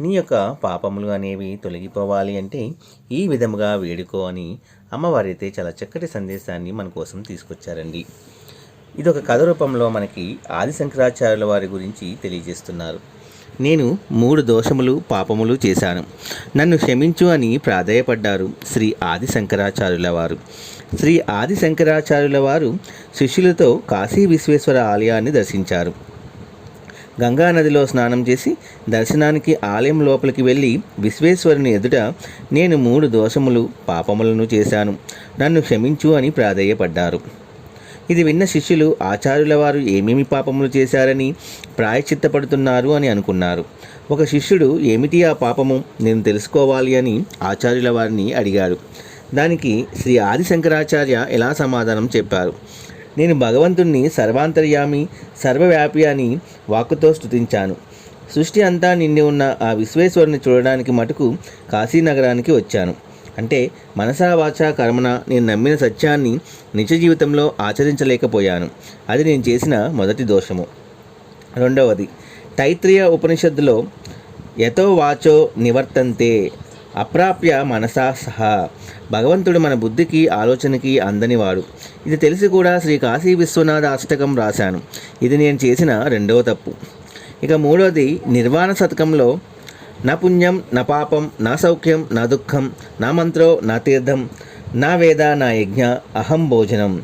నీ యొక్క పాపములు అనేవి తొలగిపోవాలి అంటే ఈ విధముగా వేడుకో అని అమ్మవారైతే అయితే చాలా చక్కటి సందేశాన్ని మన కోసం తీసుకొచ్చారండి. ఇది ఒక కథ రూపంలో మనకి ఆది శంకరాచార్యుల వారి గురించి తెలియజేస్తున్నారు. నేను మూడు దోషములు పాపములు చేశాను. నన్ను క్షమించు అని ప్రాధేయపడ్డారు శ్రీ ఆది శంకరాచార్యుల వారు. శ్రీ ఆది శంకరాచార్యుల వారు శిష్యులతో కాశీ విశ్వేశ్వర ఆలయాన్ని దర్శించారు. గంగా నదిలో స్నానం చేసి దర్శనానికి ఆలయం లోపలికి వెళ్ళి విశ్వేశ్వరుని ఎదుట నేను మూడు దోషములు పాపములను చేశాను. నన్ను క్షమించు అని ప్రాధేయపడ్డారు. ఇది విన్న శిష్యులు ఆచార్యుల వారు ఏమేమి పాపములు చేశారని ప్రాయశ్చిత్తపడుతున్నారు అని అనుకున్నారు. ఒక శిష్యుడు ఏమిటి ఆ పాపము? నేను తెలుసుకోవాలి అని ఆచార్యుల వారిని అడిగాడు దానికి శ్రీ ఆదిశంకరాచార్య ఎలా సమాధానం చెప్పారు? నేను భగవంతుణ్ణి సర్వాంతర్యామి సర్వవ్యాపి అని వాక్కుతో స్తుతించాను. సృష్టి అంతా నిండి ఉన్న ఆ విశ్వేశ్వరుని చూడడానికి మటుకు కాశీనగరానికి వచ్చాను. అంటే మనసా వాచా కర్మన నేను నమ్మిన సత్యాన్ని నిజ జీవితంలో ఆచరించలేకపోయాను. అది నేను చేసిన మొదటి దోషము. రెండవది తైత్రీయ ఉపనిషత్తులో యతో వాచో నివర్తంతే. అప్రాప్య మనసా సహా. భగవంతుడు మన బుద్ధికి ఆలోచనకి అందనివాడు ఇది తెలిసి కూడా శ్రీ కాశీ విశ్వనాథ అష్టకం రాశాను. ఇది నేను చేసిన రెండవ తప్పు. ఇక మూడవది నిర్వాణ శతకంలో నా పుణ్యం నా పాపం నా సౌఖ్యం నా దుఃఖం నా మంత్రో నా తీర్థం నా వేద నా యజ్ఞ అహం భోజనం.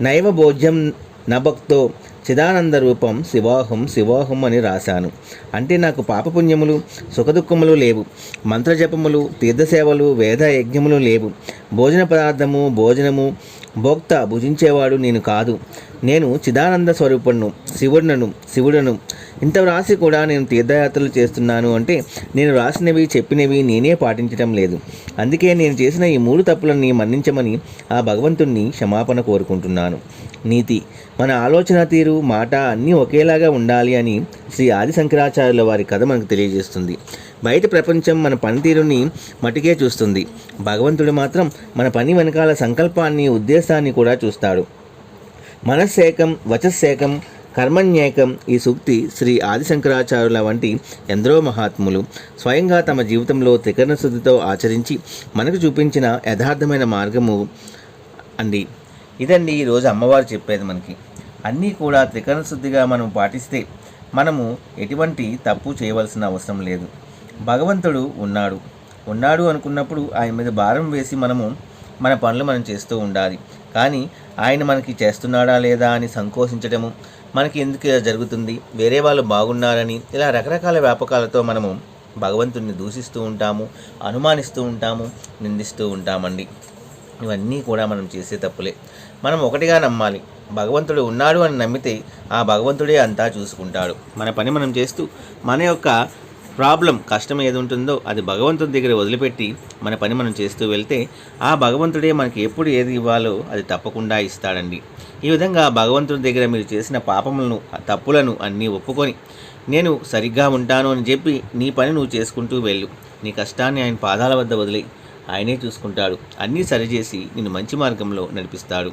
నైవ భోజ్యం నా భక్తో చిదానంద రూపం శివాహం శివాహం అని రాశాను. అంటే నాకు పాపపుణ్యములు సుఖదుఖములు లేవు. మంత్రజపములు తీర్థసేవలు వేద యజ్ఞములు లేవు. భోజన పదార్థము భోజనము భోక్త భుజించేవాడు నేను కాదు. నేను చిదానంద స్వరూపణ్ణు శివుడునను శివుడను ఇంత వ్రాసి కూడా నేను తీర్థయాత్రలు చేస్తున్నాను అంటే నేను రాసినవి చెప్పినవి నేనే పాటించడం లేదు. అందుకే నేను చేసిన ఈ మూడు తప్పులని మన్నించమని ఆ భగవంతుణ్ణి క్షమాపణ కోరుకుంటున్నాను. నీతి. మన ఆలోచన తీరు మాట అన్నీ ఒకేలాగా ఉండాలి అని శ్రీ ఆది శంకరాచార్యుల వారి కథ మనకు తెలియజేస్తుంది. బయట ప్రపంచం మన పనితీరుని మటుకే చూస్తుంది. భగవంతుడు మాత్రం మన పని వెనకాల సంకల్పాన్ని ఉద్దేశాన్ని కూడా చూస్తాడు. మనస్సేకం వచస్సేకం కర్మణ్యేకం ఈ సూక్తి శ్రీ ఆదిశంకరాచార్యుల వంటి ఎందరో మహాత్ములు స్వయంగా తమ జీవితంలో త్రికరణ శుద్ధితో ఆచరించి మనకు చూపించిన యథార్థమైన మార్గము అండి. ఇదండి ఈరోజు అమ్మవారు చెప్పేది మనకి. అన్నీ కూడా త్రికరణ శుద్ధిగా మనం పాటిస్తే మనము ఎటువంటి తప్పు చేయవలసిన అవసరం లేదు. భగవంతుడు ఉన్నాడు. ఉన్నాడు అనుకున్నప్పుడు ఆయన మీద భారం వేసి మనము మన పనులు మనం చేస్తూ ఉండాలి. కానీ ఆయన మనకి చేస్తున్నాడా లేదా అని సంకోచించడము మనకి ఎందుకు ఇలా జరుగుతుంది? వేరే వాళ్ళు బాగున్నారని ఇలా రకరకాల వ్యాపకాలతో మనము భగవంతుడిని దూషిస్తూ ఉంటాము అనుమానిస్తూ ఉంటాము నిందిస్తూ ఉంటామండి. ఇవన్నీ కూడా మనం చేసే తప్పులే. మనం ఒకటిగా నమ్మాలి. భగవంతుడు ఉన్నాడు అని నమ్మితే ఆ భగవంతుడే అంతా చూసుకుంటాడు. మన పని మనం చేస్తూ మన యొక్క ప్రాబ్లం కష్టం ఏది ఉంటుందో అది భగవంతుడి దగ్గర వదిలిపెట్టి మన పని మనం చేస్తూ వెళ్తే ఆ భగవంతుడే మనకి ఎప్పుడు ఏది ఇవ్వాలో అది తప్పకుండా ఇస్తాడండి. ఈ విధంగా భగవంతుడి దగ్గర మీరు చేసిన పాపములను తప్పులను అన్నీ ఒప్పుకొని నేను సరిగ్గా ఉంటాను అని చెప్పి నీ పని నువ్వు చేసుకుంటూ వెళ్ళు. నీ కష్టాన్ని ఆయన పాదాల వద్ద వదిలి ఆయనే చూసుకుంటాడు. అన్నీ సరిచేసి నిన్ను మంచి మార్గంలో నడిపిస్తాడు.